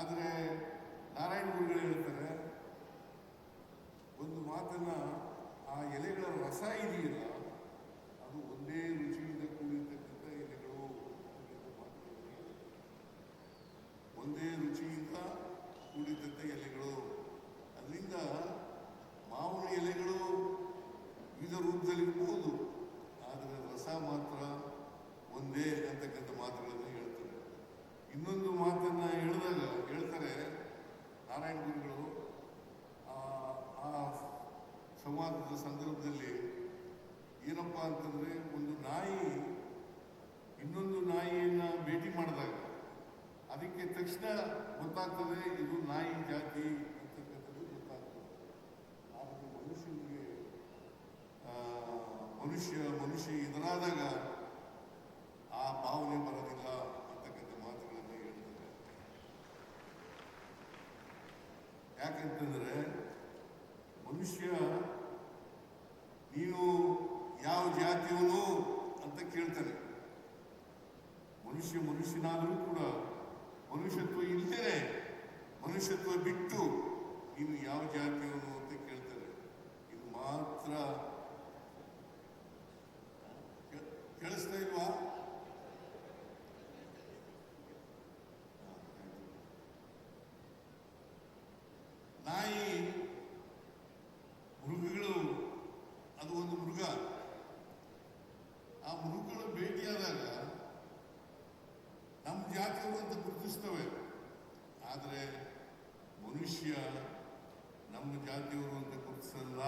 ಆದರೆ ನಾರಾಯಣ ಗುರುಗಳು ಹೇಳ್ತಾರೆ, ಒಂದು ಮಾತನ್ನ ಆ ಎಲೆಗಳ ರಸ ಇದೆಯಲ್ಲ, ಅದು ಒಂದೇ ರುಚಿಯಿಂದ ಕೂಡಿರ್ತಕ್ಕಂಥ ಎಲೆಗಳು ಒಂದೇ ರುಚಿಯಿಂದ ಕೂಡಿದಂಥ ಎಲೆಗಳು. ಅಲ್ಲಿಂದ ಮಾವಿನ ಎಲೆಗಳು ವಿವಿಧ ರೂಪದಲ್ಲಿರ್ಬೋದು ಆದರೆ ರಸ ಮಾತ್ರ ಒಂದೇ ಅಂತಕ್ಕಂಥ ಮಾತುಗಳನ್ನು ಹೇಳ್ತಾರೆ. ಇನ್ನೊಂದು ಮಾತನ್ನ ಹೇಳಿದಾಗ ಹೇಳ್ತಾರೆ ನಾರಾಯಣ ಗುರುಗಳು ಆ ಆ ಸಂವಾದದ ಸಂದರ್ಭದಲ್ಲಿ ಏನಪ್ಪ ಅಂತಂದ್ರೆ ಒಂದು ನಾಯಿ, ಇನ್ನೊಂದು ನಾಯಿಯನ್ನ ಭೇಟಿ ಮಾಡಿದಾಗ ಅದಕ್ಕೆ ತಕ್ಷಣ ಗೊತ್ತಾಗ್ತದೆ ಇದು ನಾಯಿ ಜಾತಿ ಅಂತಕ್ಕಂಥದ್ದು ಗೊತ್ತಾಗ್ತದೆ. ಆದರೆ ಮನುಷ್ಯನಿಗೆ ಮನುಷ್ಯ ಮನುಷ್ಯ ಎದುರಾದಾಗ ಆ ಭಾವನೆ ಬರೋದಿಲ್ಲ ಅಂತಕ್ಕಂಥ ಮಾತುಗಳನ್ನು ಹೇಳ್ತಾರೆ. ಯಾಕಂತಂದ್ರೆ ಮನುಷ್ಯ ನೀನು ಯಾವ ಜಾತಿಯವನು ಅಂತ ಕೇಳ್ತಾನೆ ಮನುಷ್ಯ ಮನುಷ್ಯನಾದರೂ ಕೂಡ ಮನುಷ್ಯತ್ವ ಇಲ್ಲದೇನೆ ಮನುಷ್ಯತ್ವ ಬಿಟ್ಟು ನೀನು ಯಾವ ಜಾತಿಯವನು ಅಂತ ಕೇಳ್ತಾರೆ. ಇದು ಮಾತ್ರ ಕೇಳಿಸ್ತಾ ಇಲ್ವಾ ನಾಯಿ ಮೃಗಗಳು ಅದು ಒಂದು ಮೃಗ ಆ ಮೃಗಗಳು ಭೇಟಿಯಾದಾಗ ನಮ್ಮ ಜಾತಿಯವರು ಅಂತ ಗುರುತಿಸ್ತವೆ. ಆದರೆ ಮನುಷ್ಯ ನಮ್ಮ ಜಾತಿಯವರು ಅಂತ ಗುರುತಿಸಲ್ಲ.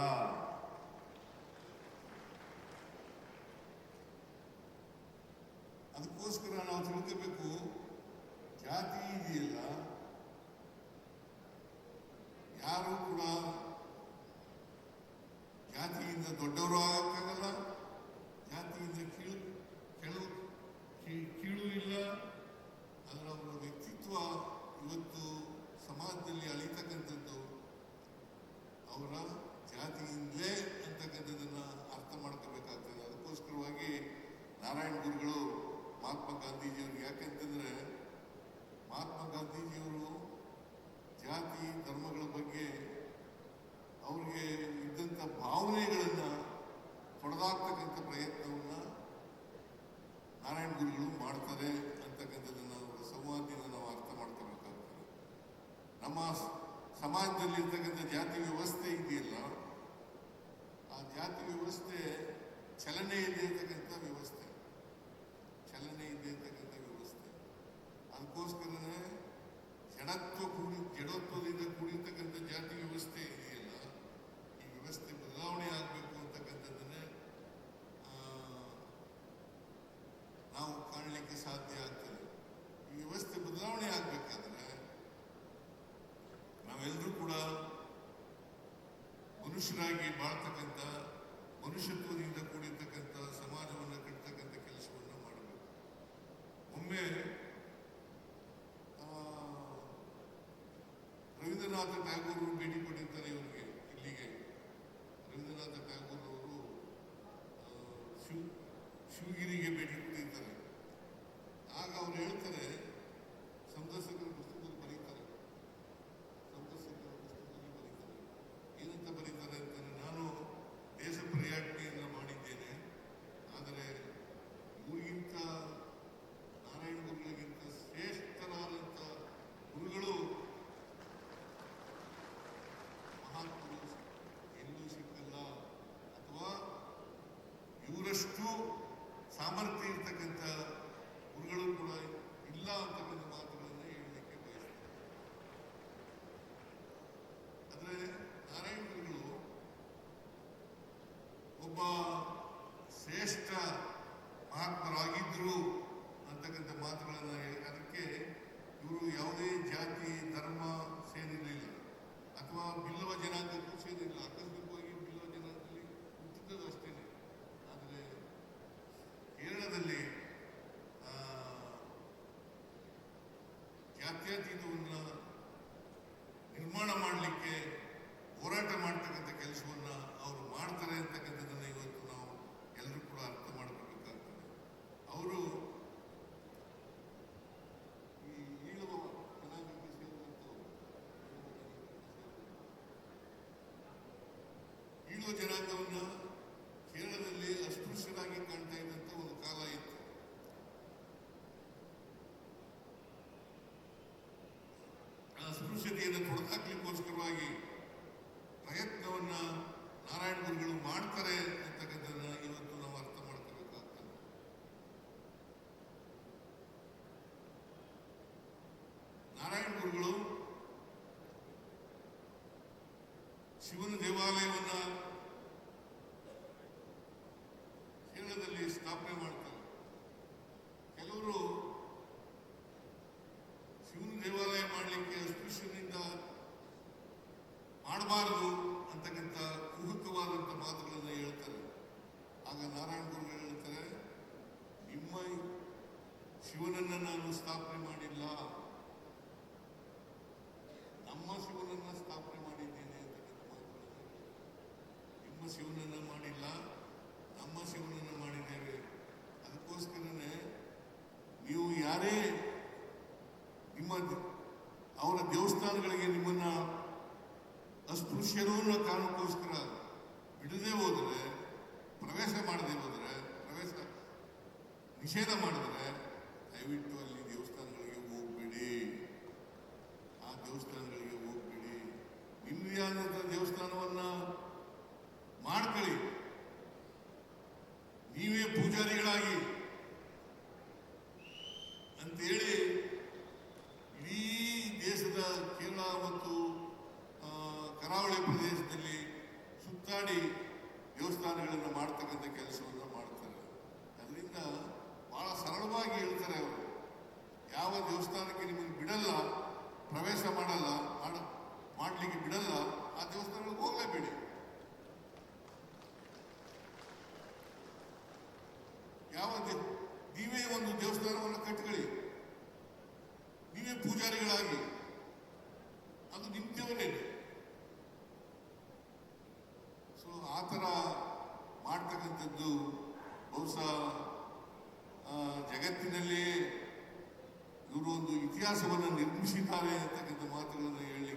ಅದಕ್ಕೋಸ್ಕರ ನಾವು ತಿಳ್ಕೋಬೇಕು, ಜಾತಿ ಇದೆಯಲ್ಲ, ಯಾರು ಕೂಡ ಜಾತಿಯಿಂದ ದೊಡ್ಡವರು ಆಗಕ್ಕಾಗಲ್ಲ ಜಾತಿಯಿಂದ ಕೀಳು ಕೆಳು ಕೀ- ಕೀಳು ಇಲ್ಲ ಅದರ ಅವರ ವ್ಯಕ್ತಿತ್ವ ಇವತ್ತು ಸಮಾಜದಲ್ಲಿ ಅಳಿತಕ್ಕಂಥದ್ದು ಅವರ ಜಾತಿಯಿಂದಲೇ ಅಂತಕ್ಕಂಥದ್ದನ್ನ ಅರ್ಥ ಮಾಡ್ಕೋಬೇಕಾಗ್ತದೆ ಅದಕ್ಕೋಸ್ಕರವಾಗಿ ನಾರಾಯಣ ಗುರುಗಳು ಮಹಾತ್ಮ ಗಾಂಧೀಜಿಯವರು ಯಾಕೆಂತಂದ್ರೆ ಮಹಾತ್ಮ ಗಾಂಧೀಜಿಯವರು ಜಾತಿ ಧರ್ಮಗಳ ಬಗ್ಗೆ ಅವ್ರಿಗೆ ಇದ್ದಂಥ ಭಾವನೆಗಳನ್ನ ತೊಡೆದಾಕ್ತಕ್ಕಂಥ ಪ್ರಯತ್ನವನ್ನು ನಾರಾಯಣ ಗುರುಗಳು ಮಾಡ್ತಾರೆ ಅಂತಕ್ಕಂಥದ್ದನ್ನ ಅವರ ಸಂವಾದದಿಂದ ನಾವು ಅರ್ಥ ಮಾಡ್ಕೋಬೇಕಾಗ್ತದೆ ನಮ್ಮ ಸಮಾಜದಲ್ಲಿ ಇರ್ತಕ್ಕಂಥ ಜಾತಿ ವ್ಯವಸ್ಥೆ ಇದೆಯಲ್ಲ, ಆ ಜಾತಿ ವ್ಯವಸ್ಥೆ ಚಲನೆ ಇದೆ ಇರ್ತಕ್ಕಂಥ ವ್ಯವಸ್ಥೆ ಚಲನೆ ಇದೆ ಇರ್ತಕ್ಕಂಥ ವ್ಯವಸ್ಥೆ ಅದಕ್ಕೋಸ್ಕರನೇ ಜಡತ್ವ ಕೂಡಿ ಜಡತ್ವದಿಂದ ಕೂಡಿರ್ತಕ್ಕಂಥ ಜಾತಿ ವ್ಯವಸ್ಥೆ ಇದೆಯಲ್ಲ ಈ ವ್ಯವಸ್ಥೆ ಬದಲಾವಣೆ ಆಗಬೇಕು ಅಂತಕ್ಕಂಥದ್ದನ್ನೇ ಆ, ನಾವು ಕಾಣಲಿಕ್ಕೆ ಸಾಧ್ಯ ಆಗ್ತದೆ. ಈ ವ್ಯವಸ್ಥೆ ಬದಲಾವಣೆ ಆಗಬೇಕಾದ್ರೆ ನಾವೆಲ್ಲರೂ ಕೂಡ ಮನುಷ್ಯರಾಗಿ ಬಾಳ್ತಕ್ಕಂಥ, ಮನುಷ್ಯತ್ವದಿಂದ ಕೂಡಿರ್ತಕ್ಕಂಥ, ಸಮಾಜವನ್ನು ಕಟ್ಟತಕ್ಕಂಥ ಕೆಲಸವನ್ನು ಮಾಡಬೇಕು. ಒಮ್ಮೆ ರವೀಂದ್ರನಾಥ ಅವರು ಭೇಟಿ ಕೊಟ್ಟಿರ್ತಾರೆ ಇವರಿಗೆ, ಇಲ್ಲಿಗೆ. ರವೀಂದ್ರನಾಥ ಟ್ಯಾಗೂರ್ ಅವರು ಶಿವ ಶಿವ್, ಶಿವಗಿರಿಗೆ ಭೇಟಿ ಸಾಮರ್ಥ್ಯ ಇರ್ತಕ್ಕಂಥ ಗುರುಗಳು ಕೂಡ ಇಲ್ಲ ಅಂತಕ್ಕಂಥ ಮಾತುಗಳನ್ನು ಜಾತ್ಯತೀತವನ್ನು ನಿರ್ಮಾಣ ಮಾಡಲಿಕ್ಕೆ ಹೋರಾಟ ಮಾಡ್ತಕ್ಕಂಥ ಕೆಲಸವನ್ನು ಅವರು ಮಾಡ್ತಾರೆ ಅಂತಕ್ಕಂಥದ್ದನ್ನು ಇವತ್ತು ನಾವು ಎಲ್ಲರೂ ಕೂಡ ಅರ್ಥ ಮಾಡ್ಕೋಬೇಕಾಗ್ತದೆ ಅವರು ಈ ಈಳುವ ಕಲಾವಿದರಿಗೆ ಸೇರಿದಂತೆ ಈಳುವ ಜನ ತೊಡೆದಾಕ್ಲಿಕ್ಕೋಸ್ಕರವಾಗಿ ಪ್ರಯತ್ನವನ್ನ ನಾರಾಯಣ ಗುರುಗಳು ಮಾಡ್ತಾರೆ ಅಂತಕ್ಕಂಥದ್ದನ್ನ ಇವತ್ತು ನಾವು ಅರ್ಥ ಮಾಡ್ಕೋಬೇಕಾಗ್ತದೆ. ನಾರಾಯಣ ಗುರುಗಳು ಶಿವನ ದೇವಾಲಯವನ್ನ ಕೇರಳದಲ್ಲಿ ಸ್ಥಾಪನೆ ಮಾಡ್ತಾರೆ ಕೆಲವರು ಶಿವನ ದೇವಾಲಯ ಮಾಡಲಿಕ್ಕೆ ಅಸ್ಪೃಶ್ಯನಿಂದ ಮಾಡಬಾರದು ಅಂತಕ್ಕಂಥ ಕುಹುಕವಾದಂಥ ಮಾತುಗಳನ್ನು ಹೇಳ್ತಾರೆ ಆಗ ನಾರಾಯಣ ಗುರುಗಳು ಹೇಳ್ತಾರೆ ನಿಮ್ಮ ಶಿವನನ್ನ ನಾನು ಸ್ಥಾಪನೆ ಮಾಡಿಲ್ಲ ನಮ್ಮ ಶಿವನನ್ನ ಸ್ಥಾಪನೆ ಮಾಡಿದ್ದೇನೆ ಅಂತಕ್ಕಂಥ ಮಾತುಗಳನ್ನು ಹೇಳ್ತಾರೆ. ನಿಮ್ಮ ಶಿವನನ್ನ ಮಾಡಿಲ್ಲ, ನಮ್ಮ ಶಿವನನ್ನ ಮಾಡಿದ್ದೇವೆ ಅದಕ್ಕೋಸ್ಕರನೇ ನೀವು ಯಾರೇ ನಿಮ್ಮ ಅವರ ದೇವಸ್ಥಾನಗಳಿಗೆ ನಿಮ್ಮನ್ನ ಅಸ್ಪೃಶ್ಯರು ಅನ್ನೋ ಕಾರಣಕ್ಕೋಸ್ಕರ ಬಿಡದೆ ಹೋದರೆ, ಪ್ರವೇಶ ಮಾಡದೆ ಹೋದರೆ, ಪ್ರವೇಶ ನಿಷೇಧ ಮಾಡಿದ್ರೆ, ದಯವಿಟ್ಟು ಅಲ್ಲಿ ದೇವಸ್ಥಾನಗಳಿಗೆ ಅಂತೇಳಿ ಇಡೀ ದೇಶದ ಕೇರಳ ಮತ್ತು ಕರಾವಳಿ ಪ್ರದೇಶದಲ್ಲಿ ಸುತ್ತಾಡಿ ದೇವಸ್ಥಾನಗಳನ್ನು ಮಾಡ್ತಕ್ಕಂಥ ಕೆಲಸವನ್ನು ಮಾಡ್ತಾರೆ. ಅದರಿಂದ ಬಹಳ ಸರಳವಾಗಿ ಹೇಳ್ತಾರೆ ಅವರು. ಯಾವ ದೇವಸ್ಥಾನಕ್ಕೆ ನಿಮಗೆ ಬಿಡಲ್ಲ, ಪ್ರವೇಶ ಮಾಡಲ್ಲ, ಮಾಡ, ಮಾಡಲಿಕ್ಕೆ ಬಿಡಲ್ಲ, ಆ ದೇವಸ್ಥಾನಗಳಿಗೆ ಹೋಗಲೇಬೇಡಿ. ಯಾವ ದೇ- ನೀವೇ ಒಂದು ದೇವಸ್ಥಾನವನ್ನು ಕಟ್ಕೊಳ್ಳಿ ನೀವೇ ಪೂಜಾರಿಗಳಾಗಿ ಅದು ನಿಮ್ಮ ದೇವರೇನೆ ಸೊ ಆ ಥರ ಮಾಡ್ತಕ್ಕಂಥದ್ದು ಬಹುಶಃ ಆ, ಜಗತ್ತಿನಲ್ಲಿ ಇವರು ಒಂದು ಇತಿಹಾಸವನ್ನು ನಿರ್ಮಿಸಿದ್ದಾರೆ ಅಂತಕ್ಕಂಥ ಮಾತುಗಳನ್ನು ಹೇಳಲಿಕ್ಕೆ